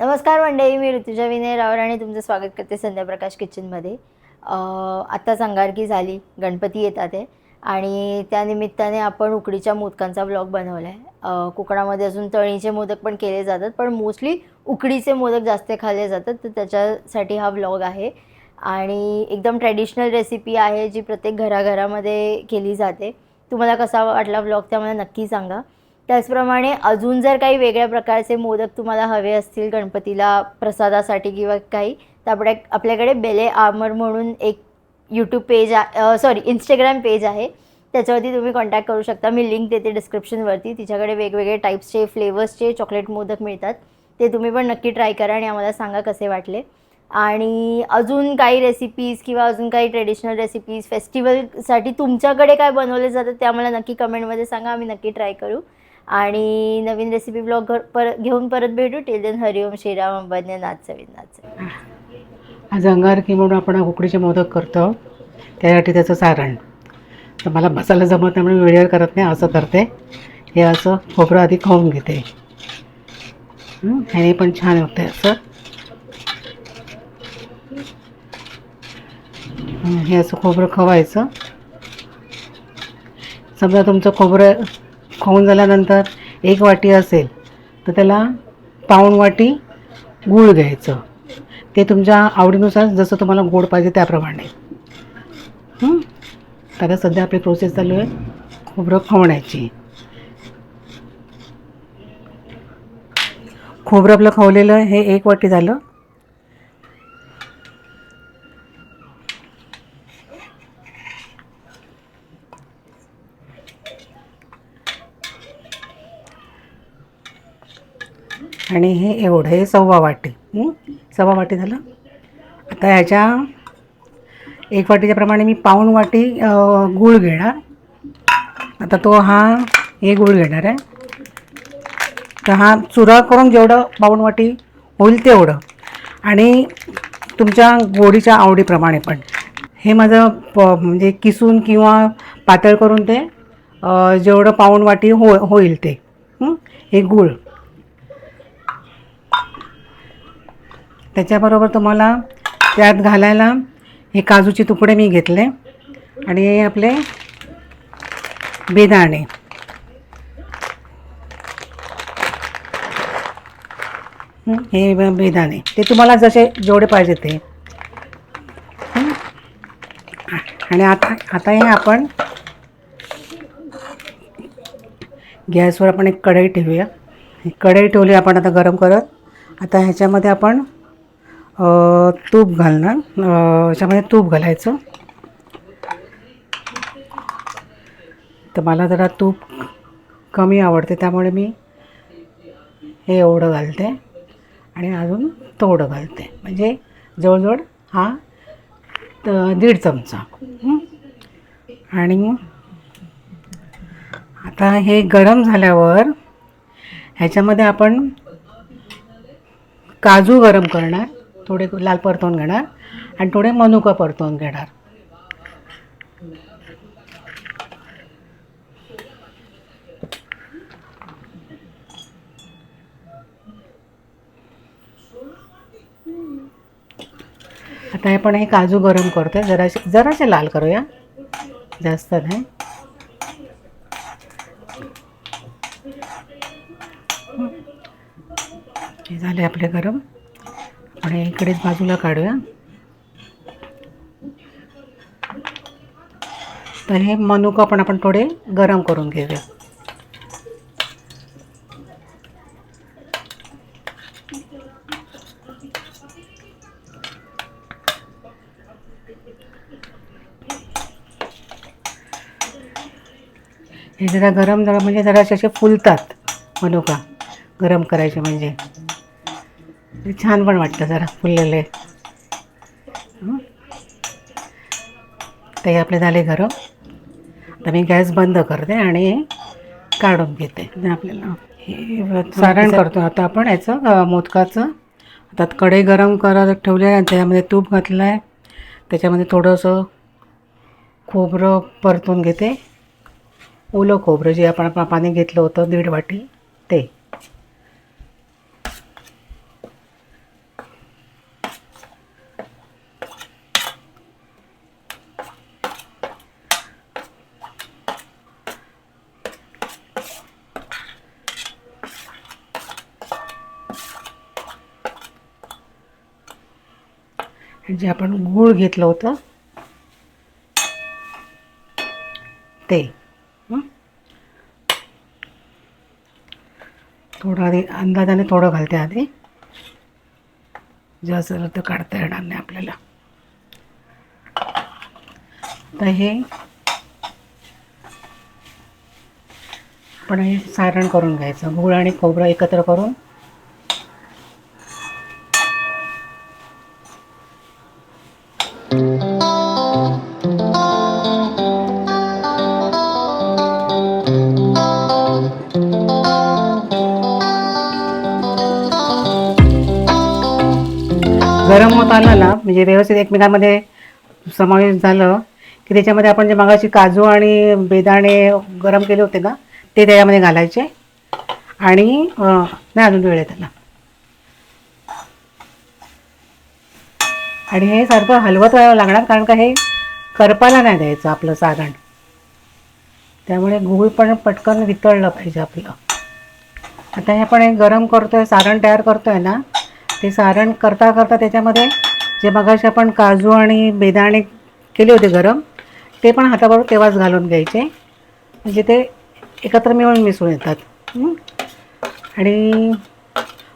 नमस्कार मंडळी मी ऋतुजा विनय रावर आणि तुमचं स्वागत करते संध्याप्रकाश किचनमध्ये आत्ताच अंगारकी झाली गणपती येतात आहे. आणि त्यानिमित्ताने आपण उकडीच्या मोदकांचा ब्लॉग बनवला आहे कोकणामध्ये अजून तळणीचे मोदक पण केले जातात पण मोस्टली उकडीचे मोदक जास्त खाल्ले जातात. तर त्याच्यासाठी हा ब्लॉग आहे. आणि एकदम ट्रॅडिशनल रेसिपी आहे जी प्रत्येक घराघरामध्ये केली जाते. तुम्हाला कसा वाटला ब्लॉग त्या मला नक्की सांगा. त्याचप्रमाणे अजून जर काही वेगळ्या प्रकारचे मोदक तुम्हाला हवे असतील गणपतीला प्रसादासाठी किंवा काही तर आपल्या आपल्याकडे बेले आमर म्हणून एक YouTube page sorry Instagram page आहे. त्याच्यावरती तुम्ही कॉन्टॅक्ट करू शकता. मी लिंक देते डिस्क्रिप्शनवरती तिच्याकडे वेगवेगळे टाईप्सचे फ्लेवर्सचे चॉकलेट मोदक मिळतात. ते तुम्ही पण नक्की ट्राय करा आणि आम्हाला सांगा कसे वाटले. आणि अजून काही रेसिपीज किंवा अजून काही ट्रेडिशनल रेसिपीज फेस्टिवलसाठी तुमच्याकडे काय बनवले जातात ते आम्हाला नक्की कमेंटमध्ये सांगा. आम्ही नक्की ट्राय करू. आणि नवीन रेसिपी ब्लॉग घर पर घेऊन परत भेटू. टिल देन हरिओम श्रीराम अंबन्य नाच नाच आज अंगारकी म्हणून आपण उकडीचे मोदक करतो. त्यासाठी त्याचं सारण. तर मला मसाला जमत नाही म्हणून वेळेवर करत नाही असं करते. हे असं खोबरं आधी खाऊन घेते. ह्याने पण छान होते असं. हे असं खोबरं खवायचं. समजा तुमचं खोबरं खाऊन झाल्यानंतर एक वाटी असेल तर त्याला पाऊण वाटी गूळ घ्यायचं. ते तुमच्या आवडीनुसार जसं तुम्हाला गोड पाहिजे त्याप्रमाणे. आता सध्या आपली प्रोसेस चालू आहे खोबरं खवण्याची. खोबरं आपलं खवलेलं हे एक वाटी झालं. आणि हे एवढं हे सव्वा वाटी. सव्वा वाटी झालं? आता ह्याच्या एक वाटीच्या प्रमाणे मी पाऊण वाटी गूळ घेणार. आता तो हा हे गूळ घेणार आहे. तर हा चुरा करून जेवढं पाऊण वाटी होईल तेवढं. आणि तुमच्या गोडीच्या आवडीप्रमाणे पण. हे माझं प म्हणजे किसून किंवा पातळ करून ते जेवढं पाऊण वाटी हो होईल ते. हे गूळ. त्याच्याबरोबर तुम्हाला त्यात घालायला हे काजूचे तुकडे मी घेतले आणि हे आपले बेदाणे. हे बेदाणे. ते तुम्हाला जसे जेवढे पाहिजे ते. आणि आता आता हे आपण गॅसवर आपण एक कढई ठेवूया. कढई ठेवली आपण आता गरम करत. आता ह्याच्यामध्ये आपण तूप घालणार. याच्यामध्ये ह्याच्यामध्ये तूप घालायचं. तर मला जरा तूप कमी आवडते त्यामुळे मी हे एवढं घालते आणि अजून थोडं घालते. म्हणजे जवळजवळ हा दीड चमचा. आणि आता हे गरम झाल्यावर ह्याच्यामध्ये आपण काजू गरम करणार. थोडे लाल परतवून घेणार आणि थोडे मनुका परतवून घेणार. आता आपण हे काजू गरम करतोय. जराशे जराशे लाल करूया. जास्त नाही. हे झाले आपले गरम. आणि इकडेच बाजूला काढूया. तर हे मनुका पण आपण थोडे गरम करून घेऊया. हे जरा गरम जरा म्हणजे जरा असे फुलतात मनुका गरम करायचे म्हणजे. छान पण वाटतं जरा फुललेले? ते आपले झाले गरम आता मी गॅस बंद करते आणि काढून घेते. आपल्याला हे सारण करतो. आता आपण याचं मोदकाचं. आता कढई गरम करत ठेवले आहे आणि त्यामध्ये तूप घातलं आहे त्याच्यामध्ये थोडंसं खोबरं परतून घेते. ओलं खोबरं जे आपण पाणी घेतलं होतं दीड वाटी ते. जे आपण गूळ घेतलं होतं ते? थोडं आधी अंदाजाने थोडं घालते आधी. जास्त झालं तर काढता येणार नाही आपल्याला. तर हे आपण हे सारण करून घ्यायचं. गूळ आणि खोबरं एकत्र करून गरम होत आलं ना म्हणजे व्यवस्थित एकमेकांमध्ये समावेश झालं की त्याच्यामध्ये आपण जे मागाशी काजू आणि बेदाणे गरम केले होते ना ते त्याच्यामध्ये घालायचे. आणि नाही अजून वेळ आहे त्याला. आणि हे सारखं हलवत लागणार कारण का हे करपाला नाही द्यायचं आपलं सारण त्यामुळे गूळ पण पटकन वितळलं पाहिजे आपलं. आता हे आपण एक गरम करतोय सारण तयार करतोय ना ते सारण करता करता त्याच्यामध्ये जे मगाशी आपण काजू आणि बेदाणे केले होते गरम ते पण हाताबरोबर तेव्हाच घालून घ्यायचे. म्हणजे ते एकत्र मिळून मिसळून येतात. आणि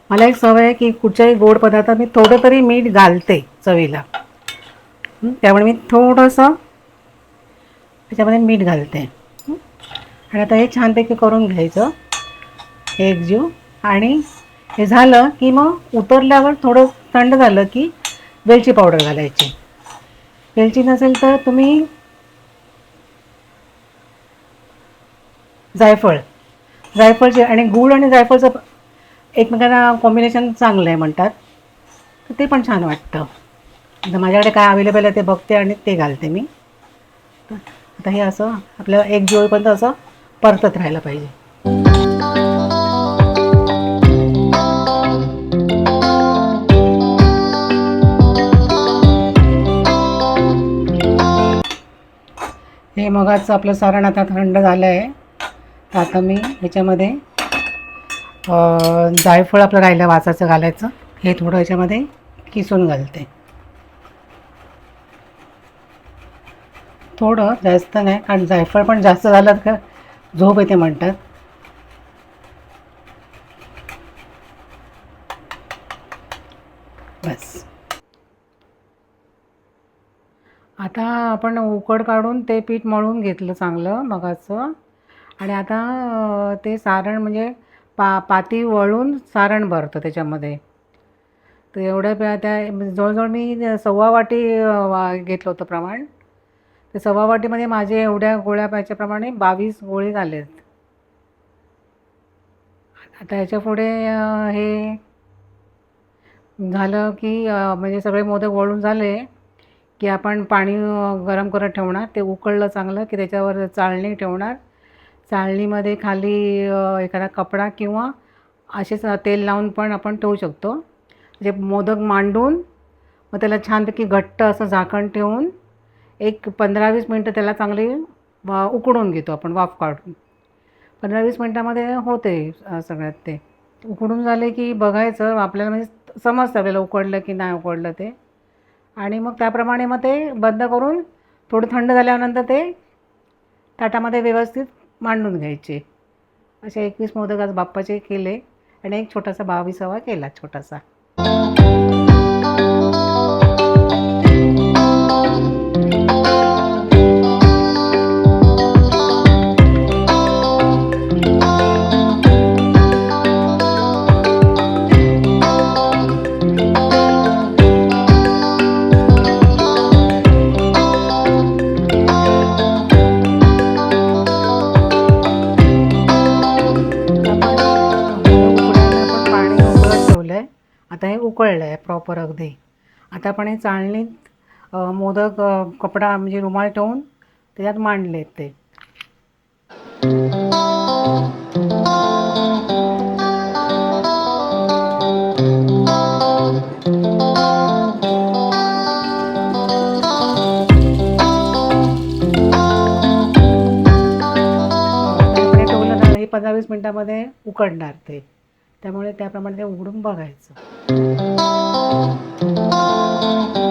मला एक सवय आहे की कुठच्याही गोड पदार्थात मी थोडं तरी मीठ घालते चवीला. त्यामुळे मी थोडंसं त्याच्यामध्ये मीठ घालते. आणि आता हे छानपैकी करून घ्यायचं. एक जीव आणि हे झालं की मग उतरल्यावर थोडं थंड झालं की वेलची पावडर घालायची. वेलची नसेल तर तुम्ही जायफळ जायफळचे आणि गूळ आणि जायफळचं एकमेकांना कॉम्बिनेशन चांगलं आहे म्हणतात. तर ते पण छान वाटतं. आता माझ्याकडे काय अवेलेबल आहे ते बघते आणि ते घालते मी. तर आता हे असं आपल्याला एक जोडपर्यंत असं परतत राहायला पाहिजे. मगाचं आपलं सारण आता थंड झालं आहे तर आता मी ह्याच्यामध्ये जायफळ आपलं राहिलं वासाचं घालायचं. हे थोडं ह्याच्यामध्ये किसून घालते. थोडं जास्त नाही कारण जायफळ पण जास्त झालं का झोप येते म्हणतात. बस. आता आपण उकड काढून ते पीठ मळून घेतलं चांगलं मगाचं. आणि आता ते सारण म्हणजे पा पाती वळून सारण भरतं त्याच्यामध्ये. तर एवढ्या प्या त्या म्हणजे जवळजवळ मी सव्वा वाटी वा घेतलं होतं प्रमाण. ते सव्वा वाटीमध्ये माझे एवढ्या गोळ्या प्याच्याप्रमाणे बावीस गोळे झालेत. आता ह्याच्या पुढे हे झालं की म्हणजे सगळे मोदक वळून झाले. की आपण पाणी गरम करत ठेवणार. ते उकळलं चांगलं की त्याच्यावर चाळणी ठेवणार. चाळणीमध्ये खाली एखादा कपडा किंवा असेच तेल लावून पण आपण ठेवू शकतो. जे मोदक मांडून मग त्याला छानपैकी घट्ट असं झाकण ठेवून एक पंधरा वीस मिनटं त्याला चांगली वा- उकडून घेतो आपण वाफ काढून. पंधरा वीस मिनटामध्ये होते सगळ्यात ते. उकडून झाले की बघायचं आपल्याला म्हणजे समजतं आपल्याला उकडलं की नाही उकडलं ते. आणि मग त्याप्रमाणे मग ते बंद करून थोडं थंड झाल्यानंतर ते ताटामध्ये व्यवस्थित मांडून घ्यायचे. असे एकवीस मोदक आज बाप्पाचे केले आणि एक छोटासा बावीसावा केला छोटासा. आता आपण हे चाळणीत मोदक कपडा म्हणजे रुमाल ठेवून त्याच्यात मांडले ते. ठेवलं हे पंधरा वीस मिनटामध्ये उकडणार ते. त्यामुळे त्याप्रमाणे ते उघडून बघायचं. Música